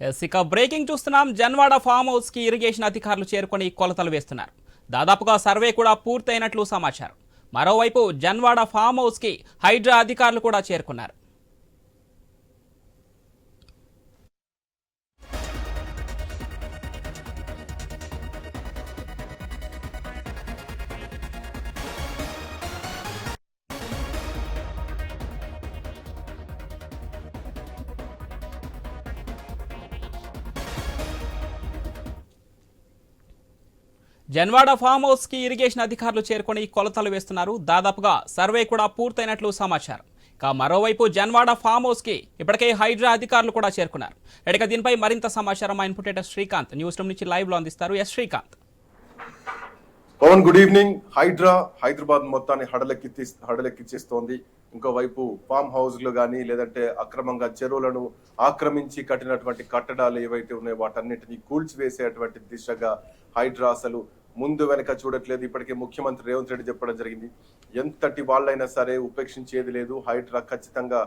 Yes, ఇక breaking చూస్తున్నాం. Janwada form హౌస్కి ఇరిగేషన్ అధికారులు చేరుకొని కొలతలు వేస్తున్నారు. దాదాపుగా సర్వే కూడా పూర్తయినట్లు సమాచారం. మరోవైపు జన్వాడ ఫామ్ హౌస్కి హైడ్రా అధికారులు కూడా చేరుకున్నారు. జన్వాడ ఫామ్ హౌస్కి ఇరిగేషన్ అధికారులు చేరుకొని కొలతలు వేస్తున్నారు. దాదాపుగా సర్వే కూడా పూర్తయినట్లు సమాచారం. ఇక మరోవైపు జన్వాడ ఫామ్ హౌస్కి ఇప్పటికే హైడ్రా అధికారులు కూడా చేరుకున్నారు. ఇక దీనిపై మరింత సమాచారం మా ఇన్పుటేటర్ శ్రీకాంత్. న్యూస్ రూమ్ నుంచి లైవ్లో అందిస్తారు yes Srikanth. Pavan good evening. Hydraa Hyderabad మొత్తాన్ని హడలెక్కి హడలెక్కిచ్చేస్తోంది ఇంకోవైపు ఫామ్ హౌస్లు కానీ లేదంటే అక్రమంగా చెరువులను ఆక్రమించి కట్టినటువంటి కట్టడాలు ఏవైతే ఉన్నాయో వాటన్నిటిని కూల్చివేసేటువంటి దిశగా హైడ్రా అసలు ముందు వెనక చూడట్లేదు. ఇప్పటికే ముఖ్యమంత్రి రేవంత్ రెడ్డి చెప్పడం జరిగింది. ఎంతటి వాళ్ళైనా సరే ఉపేక్షించేది లేదు. హైడ్రా ఖచ్చితంగా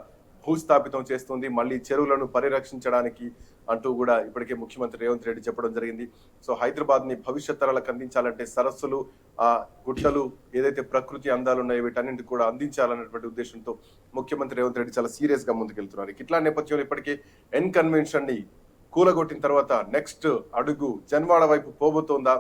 భూస్థాపితం చేస్తుంది. మళ్ళీ చెరువులను పరిరక్షించడానికి అంటూ కూడా ఇప్పటికే ముఖ్యమంత్రి రేవంత్ రెడ్డి చెప్పడం జరిగింది. సో హైదరాబాద్ని భవిష్యత్ తరాలకు అందించాలంటే సరస్సులు ఆ గుట్టలు ఏదైతే ప్రకృతి అందాలు ఉన్నాయో వీటన్నింటి కూడా అందించాలన్నటువంటి ఉద్దేశంతో ముఖ్యమంత్రి రేవంత్ రెడ్డి చాలా సీరియస్గా ముందుకెళ్తున్నారు. ఇట్లా నేపథ్యంలో ఇప్పటికే ఎన్ కన్వెన్షన్ని కూలగొట్టిన తర్వాత నెక్స్ట్ అడుగు జన్వాడ వైపు పోబోతోందా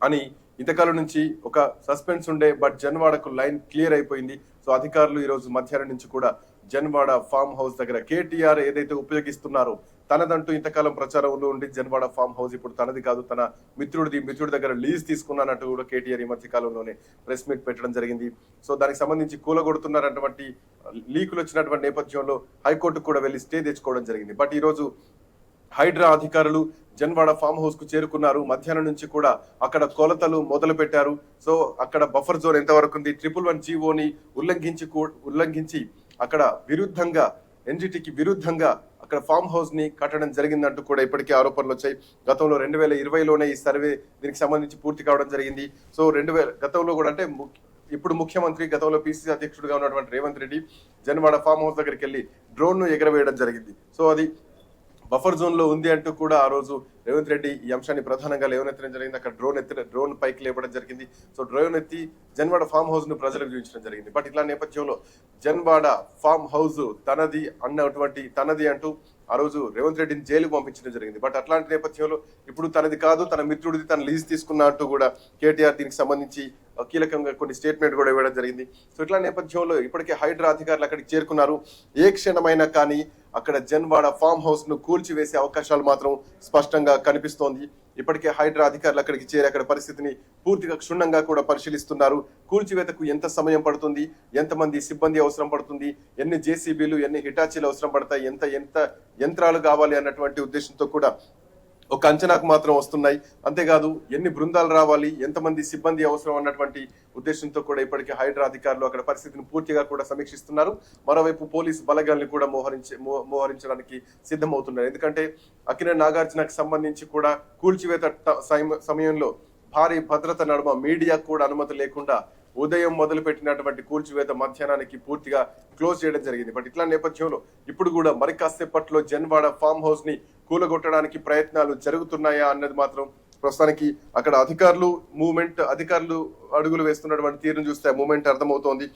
అని ఇంతకాలం నుంచి ఒక సస్పెన్స్ ఉండే బట్ జన్వాడకు లైన్ క్లియర్ అయిపోయింది. సో అధికారులు ఈరోజు మధ్యాహ్నం నుంచి కూడా జన్వాడ ఫామ్ హౌస్ దగ్గర కేటీఆర్ ఏదైతే ఉపయోగిస్తున్నారో తనదంటూ ఇంతకాలం ప్రచారంలో ఉండి జన్వాడ ఫామ్ హౌస్ ఇప్పుడు తనది కాదు తన మిత్రుడిది మిత్రుడి దగ్గర లీజ్ తీసుకున్నానంటూ కూడా కేటీఆర్ ఈ మధ్య కాలంలోనే ప్రెస్ మీట్ పెట్టడం జరిగింది. సో దానికి సంబంధించి కూలగొడుతున్నారన్నటువంటి లీకులు వచ్చినటువంటి నేపథ్యంలో హైకోర్టు కూడా వెళ్ళి స్టే తెచ్చుకోవడం జరిగింది. బట్ ఈరోజు హైడ్రా అధికారులు జన్వాడ ఫామ్ హౌస్కు చేరుకున్నారు. మధ్యాహ్నం నుంచి కూడా అక్కడ కొలతలు మొదలు పెట్టారు సో అక్కడ బఫర్ జోన్ ఎంతవరకు ఉంది ట్రిపుల్ వన్ జీవోని ఉల్లంఘించి ఉల్లంఘించి అక్కడ విరుద్ధంగా ఎన్జిటికి విరుద్ధంగా అక్కడ ఫామ్ హౌస్ని కట్టడం జరిగిందంటూ కూడా ఇప్పటికే ఆరోపణలు వచ్చాయి. గతంలో రెండు వేల ఇరవైలోనే ఈ సర్వే దీనికి సంబంధించి పూర్తి కావడం జరిగింది. సో రెండు వేల గతంలో కూడా అంటే ము- ఇప్పుడు ముఖ్యమంత్రి గతంలో పిసిసి అధ్యక్షుడిగా ఉన్నటువంటి రేవంత్ రెడ్డి జన్వాడ ఫామ్ హౌస్ దగ్గరికి వెళ్ళి డ్రోన్ను ఎగరవేయడం జరిగింది. సో అది బఫర్ జోన్లో ఉంది అంటూ కూడా ఆ రోజు రేవంత్ రెడ్డి ఈ అంశాన్ని ప్రధానంగా లేవనెత్తడం జరిగింది. అక్కడ డ్రోన్ ఎత్తి డ్రోన్ పైకి లేపడం జరిగింది. సో డ్రోన్ ఎత్తి జన్వాడ ఫామ్ హౌస్ను ప్రజలకు చూపించడం జరిగింది. బట్ ఇట్లా నేపథ్యంలో జన్వాడ ఫామ్ హౌస్ తనది అన్నటువంటి తనది అంటూ ఆ రోజు రేవంత్ రెడ్డిని జైలుకు పంపించడం జరిగింది. బట్ అట్లాంటి నేపథ్యంలో ఇప్పుడు తనది కాదు తన మిత్రుడిది తన లీజ్ తీసుకున్న అంటూ కూడా కేటీఆర్ దీనికి సంబంధించి కీలకంగా కొన్ని స్టేట్మెంట్ కూడా ఇవ్వడం జరిగింది. సో ఇట్లా నేపథ్యంలో ఇప్పటికే హైడ్రా అధికారులు అక్కడికి చేరుకున్నారు. ఏ క్షణమైనా కానీ అక్కడ జన్వాడ ఫామ్ హౌస్ను కూల్చివేసే అవకాశాలు మాత్రం స్పష్టంగా కనిపిస్తోంది. ఇప్పటికే హైడ్రా అధికారులు అక్కడికి చేరి అక్కడ పరిస్థితిని పూర్తిగా క్షుణ్ణంగా కూడా పరిశీలిస్తున్నారు. కూల్చివేతకు ఎంత సమయం పడుతుంది? ఎంతమంది సిబ్బంది అవసరం పడుతుంది? ఎన్ని జేసీబీలు ఎన్ని హిటాచీలు అవసరం పడతాయి? ఎంత ఎంత యంత్రాలు కావాలి అన్నటువంటి ఉద్దేశంతో కూడా ఒక అంచనాకు మాత్రం వస్తున్నాయి. అంతేకాదు ఎన్ని బృందాలు రావాలి ఎంతమంది సిబ్బంది అవసరం అన్నటువంటి ఉద్దేశంతో కూడా ఇప్పటికే హైడ్రా అధికారులు అక్కడ పరిస్థితిని పూర్తిగా కూడా సమీక్షిస్తున్నారు. మరోవైపు పోలీసు బలగాల్ని కూడా మోహరించే మో- మోహరించడానికి సిద్ధమవుతున్నారు. ఎందుకంటే అకినే నాగార్జునకు సంబంధించి కూడా కూల్చివేత ట- సమ- సమయంలో భారీ భద్రత నడుమ మీడియాకు కూడా అనుమతి లేకుండా ఉదయం మొదలుపెట్టినటువంటి కూల్చివేత మధ్యాహ్నానికి పూర్తిగా క్లోజ్ చేయడం జరిగింది. బట్ ఇట్లా నేపథ్యంలో ఇప్పుడు కూడా మరి కాసేపట్లో జన్వాడ ఫామ్ హౌస్ని కూలగొట్టడానికి ప్రయత్నాలు జరుగుతున్నాయా అన్నది మాత్రం ప్రస్తుతానికి అక్కడ అధికారులు మూమెంట్ అధికారులు అడుగులు వేస్తున్నటువంటి తీరును చూస్తే మూమెంట్ అర్థమవుతోంది.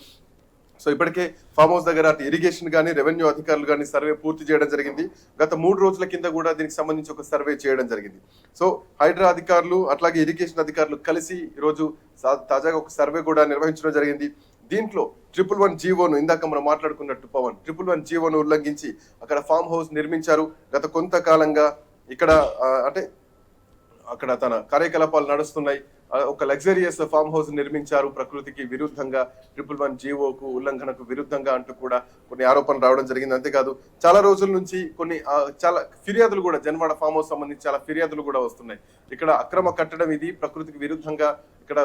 సో ఇప్పటికే ఫామ్ హౌస్ దగ్గర అటు ఇరిగేషన్ కానీ రెవెన్యూ అధికారులు కానీ సర్వే పూర్తి చేయడం జరిగింది. గత మూడు రోజుల కింద కూడా దీనికి సంబంధించి ఒక సర్వే చేయడం జరిగింది. సో హైడ్రా అధికారులు అట్లాగే ఇరిగేషన్ అధికారులు కలిసి ఈరోజు తాజాగా ఒక సర్వే కూడా నిర్వహించడం జరిగింది. దీంట్లో ట్రిపుల్ వన్ జీవోను ఇందాక మనం మాట్లాడుకున్నట్టు పవన్ ట్రిపుల్ వన్ జీవోను ఉల్లంఘించి అక్కడ ఫామ్ హౌస్ నిర్మించారు. గత కొంతకాలంగా ఇక్కడ అంటే అక్కడ తన కార్యకలాపాలు నడుస్తున్నాయి. ఒక లగ్జరియస్ ఫామ్ హౌస్ నిర్మించారు ప్రకృతికి విరుద్ధంగా ట్రిపుల్ వన్ జీవోకు ఉల్లంఘనకు విరుద్ధంగా అంటూ కూడా కొన్ని ఆరోపణలు రావడం జరిగింది. అంతేకాదు చాలా రోజుల నుంచి కొన్ని చాలా ఫిర్యాదులు కూడా జన్వాడ ఫామ్ హౌస్ సంబంధించి చాలా ఫిర్యాదులు కూడా వస్తున్నాయి. ఇక్కడ అక్రమ కట్టడం ఇది ప్రకృతికి విరుద్ధంగా ఇక్కడ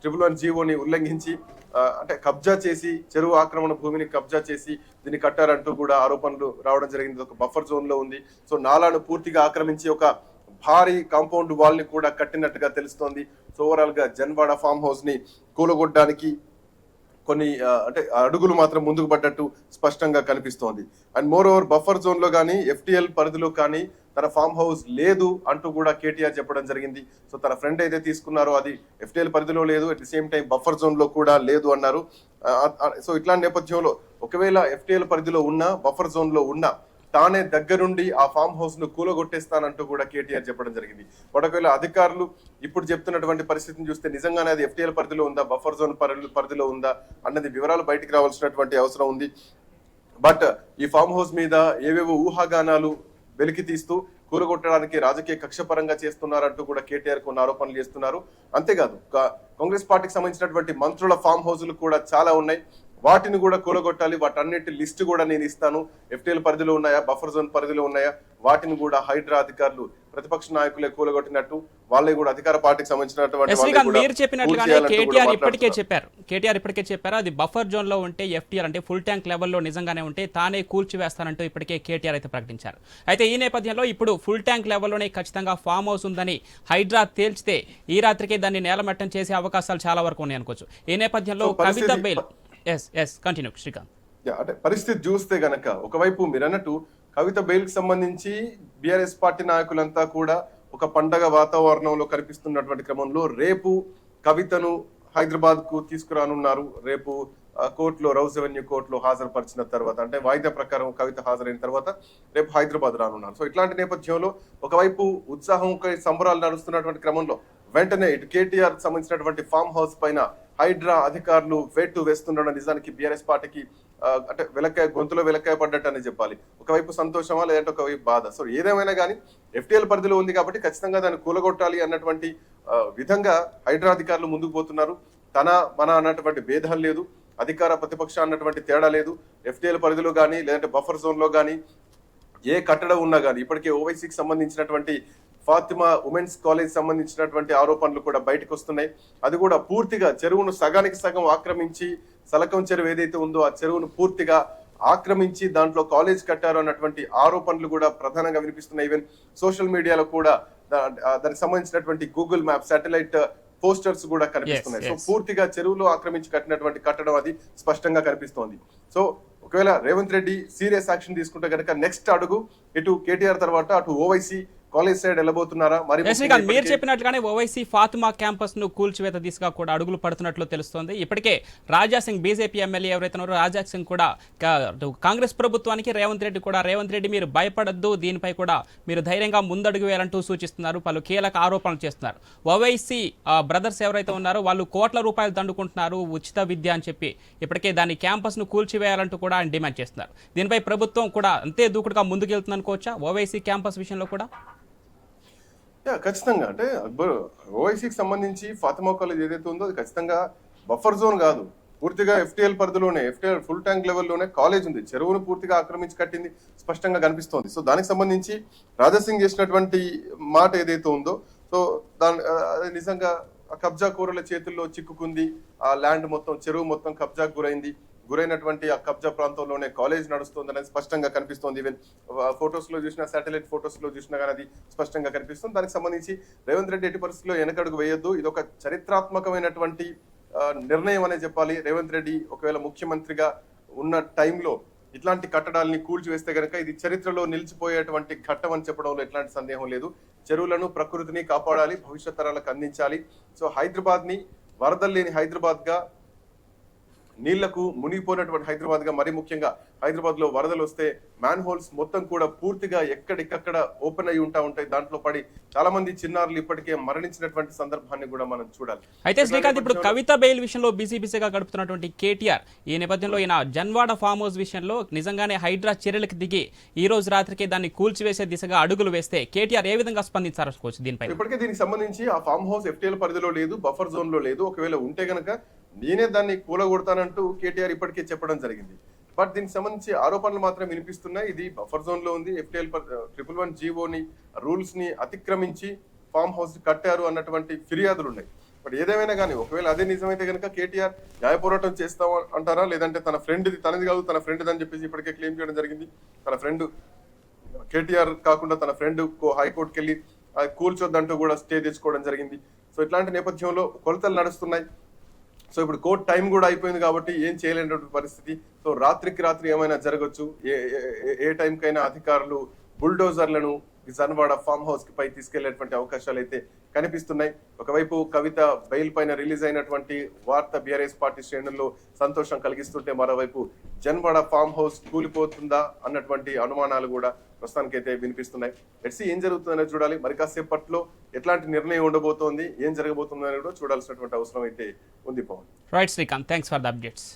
ట్రిపుల్ వన్ జీవోని ఉల్లంఘించి అంటే కబ్జా చేసి చెరువు ఆక్రమణ భూమిని కబ్జా చేసి దీన్ని కట్టారంటూ కూడా ఆరోపణలు రావడం జరిగింది. ఒక బఫర్ జోన్లో ఉంది. సో నాలాను పూర్తిగా ఆక్రమించి ఒక భారీ కాంపౌండ్ వాల్ని కూడా కట్టినట్టుగా తెలుస్తోంది. సో ఓవరాల్గా జన్వాడ ఫామ్ హౌస్ని కూలగొట్టడానికి కొన్ని అంటే అడుగులు మాత్రం ముందుకు పడ్డట్టు స్పష్టంగా కనిపిస్తోంది. అండ్ మోర్ ఓవర్ బఫర్ జోన్లో కానీ ఎఫ్టిఎల్ పరిధిలో కానీ తన ఫామ్ హౌస్ లేదు అంటూ కూడా కేటీఆర్ చెప్పడం జరిగింది. సో తన ఫ్రెండ్ అయితే తీసుకున్నారో అది ఎఫ్టిఎల్ పరిధిలో లేదు at the same time buffer జోన్లో కూడా లేదు అన్నారు. సో ఇట్లాంటి నేపథ్యంలో ఒకవేళ ఎఫ్టిఎల్ పరిధిలో ఉన్నా బఫర్ జోన్లో ఉన్నా తానే దగ్గరుండి ఆ ఫామ్ హౌస్ను కూలగొట్టేస్తానంటూ కూడా కేటీఆర్ చెప్పడం జరిగింది. ఒకవేళ అధికారులు ఇప్పుడు చెప్తున్నటువంటి పరిస్థితిని చూస్తే నిజంగానే అది ఎఫ్టీఎల్ పరిధిలో ఉందా బఫర్ జోన్ పరి- పరిధిలో ఉందా అన్నది వివరాలు బయటికి రావాల్సినటువంటి అవసరం ఉంది. బట్ ఈ ఫామ్ హౌస్ మీద ఏవేవో ఊహాగానాలు వెలికి తీస్తూ కూరగొట్టడానికి రాజకీయ కక్ష పరంగా చేస్తున్నారంటూ కూడా కేటీఆర్ కొన్ని ఆరోపణలు చేస్తున్నారు. అంతేకాదు కా- కాంగ్రెస్ పార్టీకి సంబంధించినటువంటి మంత్రుల ఫామ్ హౌస్లు కూడా చాలా ఉన్నాయి. వాటిని కూడా కూలగొట్టాలి. వాటన్నిటి లిస్ట్ కూడా నేను ఇస్తాను. ఎఫ్టీఎల్ పరిధిలో ఉన్నాయా? బఫర్ జోన్ పరిధిలో ఉన్నాయా? వాటిని కూడా హైడ్రా అధికారులు ప్రతిపక్ష నాయకులే కూలగొట్టినట్టు వాళ్ళే కూడా అధికార పార్టీకి సంబంధించినటువంటి మీరు చెప్పినట్లుగానే కేటీఆర్ ఇప్పటికే. చెప్పారు. కేటీఆర్ ఇప్పటికే చెప్పారు. అది బఫర్ జోన్లో ఉంటే ఎఫ్టీఆర్ అంటే ఫుల్ ట్యాంక్ లెవెల్లో నిజంగానే ఉంటే తానే కూల్చివేస్తానంటూ ఇప్పటికే కేటీఆర్ అయితే ప్రకటించారు. అయితే ఈ నేపథ్యంలో ఇప్పుడు ఫుల్ ట్యాంక్ లెవెల్లోనే ఖచ్చితంగా ఫామ్ హౌస్ ఉందని హైడ్రా తేల్చితే ఈ రాత్రికే దాన్ని నేలమట్టం చేసే అవకాశాలు చాలా వరకు ఉన్నాయి అనుకోవచ్చు. ఈ నేపథ్యంలో Kavitha bail yes yes continue Srikanth అంటే పరిస్థితి చూస్తే గనక ఒకవైపు మీరు అన్నట్టు కవిత బెయిల్కి సంబంధించి బీఆర్ఎస్ పార్టీ నాయకులంతా కూడా ఒక పండగ వాతావరణంలో కనిపిస్తున్నటువంటి క్రమంలో రేపు కవితను హైదరాబాద్కు తీసుకురానున్నారు. రేపు కోర్టులో రౌస్ రెవెన్యూ కోర్టులో హాజరుపరిచిన తర్వాత అంటే వాయిదా ప్రకారం కవిత హాజరైన తర్వాత రేపు హైదరాబాద్ రానున్నారు. సో ఇట్లాంటి నేపథ్యంలో ఒకవైపు ఉత్సాహం సంబరాలు నడుస్తున్నటువంటి క్రమంలో వెంటనే ఇటు కేటీఆర్ సంబంధించినటువంటి ఫామ్ హౌస్ పైన హైడ్రా అధికారులు వేటు వేస్తుండడం నిజానికి బీఆర్ఎస్ పార్టీకి అంటే వెలకాయ గొంతులో వెలకాయ పడ్డట్టు అని చెప్పాలి. ఒకవైపు సంతోషమా లేదంటే ఒకవైపు బాధ? సో ఏదేమైనా కానీ ఎఫ్టీఎల్ పరిధిలో ఉంది కాబట్టి ఖచ్చితంగా దాన్ని కూలగొట్టాలి అన్నటువంటి విధంగా హైడ్రా అధికారులు ముందుకు పోతున్నారు. తన మన అన్నటువంటి భేదం లేదు. అధికార ప్రతిపక్ష అన్నటువంటి తేడా లేదు. ఎఫ్టీఎల్ పరిధిలో కానీ లేదంటే బఫర్ జోన్లో కానీ ఏ కట్టడం ఉన్నా కానీ ఇప్పటికే ఓవైసీకి సంబంధించినటువంటి ఫాతిమా ఉమెన్స్ కాలేజ్ సంబంధించినటువంటి ఆరోపణలు కూడా బయటకు వస్తున్నాయి. అది కూడా పూర్తిగా చెరువును సగానికి సగం ఆక్రమించి సలకం చెరువు ఏదైతే ఉందో ఆ చెరువును పూర్తిగా ఆక్రమించి దాంట్లో కాలేజ్ కట్టారు అన్నటువంటి ఆరోపణలు కూడా ప్రధానంగా వినిపిస్తున్నాయి. ఈవెన్ సోషల్ మీడియాలో కూడా దానికి సంబంధించినటువంటి గూగుల్ మ్యాప్ సాటిలైట్ పోస్టర్స్ కూడా కనిపిస్తున్నాయి. సో. పూర్తిగా చెరువులో ఆక్రమించి కట్టినటువంటి కట్టడం అది స్పష్టంగా కనిపిస్తోంది. సో ఒకవేళ రేవంత్ రెడ్డి సీరియస్ యాక్షన్ తీసుకుంటే కనుక నెక్స్ట్ అడుగు ఇటు కేటీఆర్ తర్వాత అటు ఓవైసీ కాలేజ్ సైడ్ వెళ్ళబోతున్నారా? మరి మీరు చెప్పినట్లుగానే ఓవైసీ ఫాతిమా క్యాంపస్ను కూల్చివేత దిశగా కూడా అడుగులు పడుతున్నట్లు తెలుస్తోంది. ఇప్పటికే రాజా సింగ్ బీజేపీ ఎమ్మెల్యే ఎవరైతే ఉన్నారో రాజా సింగ్ కూడా కాంగ్రెస్ ప్రభుత్వానికి రేవంత్ రెడ్డి కూడా రేవంత్ రెడ్డి మీరు భయపడద్దు దీనిపై కూడా మీరు ధైర్యంగా ముందడుగు వేయాలంటూ సూచిస్తున్నారు. పలు కీలక ఆరోపణలు చేస్తున్నారు. ఓవైసీ బ్రదర్స్ ఎవరైతే ఉన్నారో వాళ్ళు కోట్ల రూపాయలు దండుకుంటున్నారు ఉచిత విద్య అని చెప్పి ఇప్పటికే దాని క్యాంపస్ను కూల్చివేయాలంటూ కూడా ఆయన డిమాండ్ చేస్తున్నారు. దీనిపై ప్రభుత్వం కూడా అంతే దూకుడుగా ముందుకెళ్తుంది అనుకోవచ్చా ఓవైసీ క్యాంపస్ విషయంలో కూడా? యా, ఖచ్చితంగా. అంటే అక్బర్ ఓవైసీకి సంబంధించి ఫాతిమా కాలేజ్ ఏదైతే ఉందో అది ఖచ్చితంగా బఫర్ జోన్ కాదు. పూర్తిగా ఎఫ్టీఎల్ పరిధిలోనే ఎఫ్టీఎల్ ఫుల్ ట్యాంక్ లెవెల్లోనే కాలేజ్ ఉంది. చెరువును పూర్తిగా ఆక్రమించి కట్టింది స్పష్టంగా కనిపిస్తోంది. సో దానికి సంబంధించి రాజాసింగ్ చేసినటువంటి మాట ఏదైతే ఉందో సో దాని అది నిజంగా ఆ కబ్జా కూరల చేతుల్లో చిక్కుకుంది. ఆ ల్యాండ్ మొత్తం చెరువు మొత్తం కబ్జాకు గురైంది. గురైనటువంటి ఆ కబ్జా ప్రాంతంలోనే కాలేజ్ నడుస్తుంది అనేది స్పష్టంగా కనిపిస్తోంది. ఈవెన్ ఫొటోస్లో చూసిన శాటిలైట్ ఫొటోస్లో చూసినా కానీ అది స్పష్టంగా కనిపిస్తుంది. దానికి సంబంధించి రేవంత్ రెడ్డి ఎట్టి పరిస్థితుల్లో వెనకడుగు వేయొద్దు. ఇది ఒక చరిత్రాత్మకమైనటువంటి నిర్ణయం అనే చెప్పాలి. రేవంత్ రెడ్డి ఒకవేళ ముఖ్యమంత్రిగా ఉన్న టైంలో ఇట్లాంటి కట్టడాల్ని కూల్చివేస్తే కనుక ఇది చరిత్రలో నిలిచిపోయేటువంటి ఘట్టం అని చెప్పడంలో ఎట్లాంటి సందేహం లేదు. చెరువులను ప్రకృతిని కాపాడాలి భవిష్యత్ తరాలకు అందించాలి. సో హైదరాబాద్ని వరదలు లేని హైదరాబాద్గా నీళ్ళకు మునిగిపోయినటువంటి హైదరాబాద్గా మరీ ముఖ్యంగా హైదరాబాద్లో వరదలు వస్తే మ్యాన్ హోల్స్ మొత్తం కూడా పూర్తిగా ఎక్కడికక్కడ ఓపెన్ అయి ఉంటా ఉంటాయి. దాంట్లో పడి చాలా మంది చిన్నారులు ఇప్పటికే మరణించినటువంటి సందర్భాన్ని కూడా మనం చూడాలి. అయితే శ్రీకాంత్ ఇప్పుడు కవిత బెయిల్ విషయంలో బిజీ బిజీగా గడుపుతున్నటువంటి కేటీఆర్ ఈ నేపథ్యంలో ఈయన జన్వాడ ఫామ్ హౌస్ విషయంలో నిజంగానే హైడ్రా చర్యలకు దిగి ఈ రోజు రాత్రికి దాన్ని కూల్చివేసే దిశగా అడుగులు వేస్తే కేటీఆర్ ఏ విధంగా స్పందించారనుకోవచ్చు దీనిపై. ఇప్పటికే దీనికి సంబంధించి ఆ ఫామ్ హౌస్ ఎఫ్టీఎల్ పరిధిలో లేదు బఫర్ జోన్లో లేదు. ఒకవేళ ఉంటే గనక నేనే దాన్ని కూలగొడతానంటూ కేటీఆర్ ఇప్పటికే చెప్పడం జరిగింది. బట్ దీనికి సంబంధించి ఆరోపణలు మాత్రం వినిపిస్తున్నాయి. ఇది బఫర్ జోన్లో ఉంది. ఎఫ్టీఎల్ ట్రిపుల్ వన్ జీవోని రూల్స్ని అతిక్రమించి ఫామ్ హౌస్ కట్టారు అన్నటువంటి ఫిర్యాదులు ఉన్నాయి బట్ ఏదేమైనా కానీ ఒకవేళ అదే నిజమైతే కనుక కేటీఆర్ న్యాయ పోరాటం చేస్తాం అంటారా? లేదంటే తన ఫ్రెండ్ తనది కాదు తన ఫ్రెండ్ అని చెప్పేసి ఇప్పటికే క్లెయిమ్ చేయడం జరిగింది. తన ఫ్రెండ్ కేటీఆర్ కాకుండా తన ఫ్రెండ్ హైకోర్టుకి వెళ్ళి కూల్చొద్దంటూ కూడా స్టే తెచ్చుకోవడం జరిగింది. సో ఇట్లాంటి నేపథ్యంలో కొలతలు నడుస్తున్నాయి. సో ఇప్పుడు కోర్టు టైం కూడా అయిపోయింది కాబట్టి ఏం చేయలేనటువంటి పరిస్థితి. సో రాత్రికి రాత్రి ఏమైనా జరగచ్చు? ఏ ఏ- టైంకైనా అధికారులు బుల్డోజర్లను ఈ జన్వాడ ఫామ్ హౌస్కి పై తీసుకెళ్ళేటువంటి అవకాశాలు అయితే కనిపిస్తున్నాయి. ఒకవైపు కవిత బెయిల్ పైన రిలీజ్ అయినటువంటి వార్త బీఆర్ఎస్ పార్టీ శ్రేణుల్లో సంతోషం కలిగిస్తుంటే మరోవైపు జన్వాడ ఫామ్ హౌస్ కూలిపోతుందా అన్నటువంటి అనుమానాలు కూడా ప్రస్తుతానికైతే వినిపిస్తున్నాయి. ఎట్సి ఏం జరుగుతుందనే చూడాలి. మరి కాసేపట్లో ఎట్లాంటి నిర్ణయం ఉండబోతోంది ఏం జరగబోతుందని కూడా చూడాల్సినటువంటి అవసరం అయితే ఉంది Pavan. Right Srikanth thanks for the updates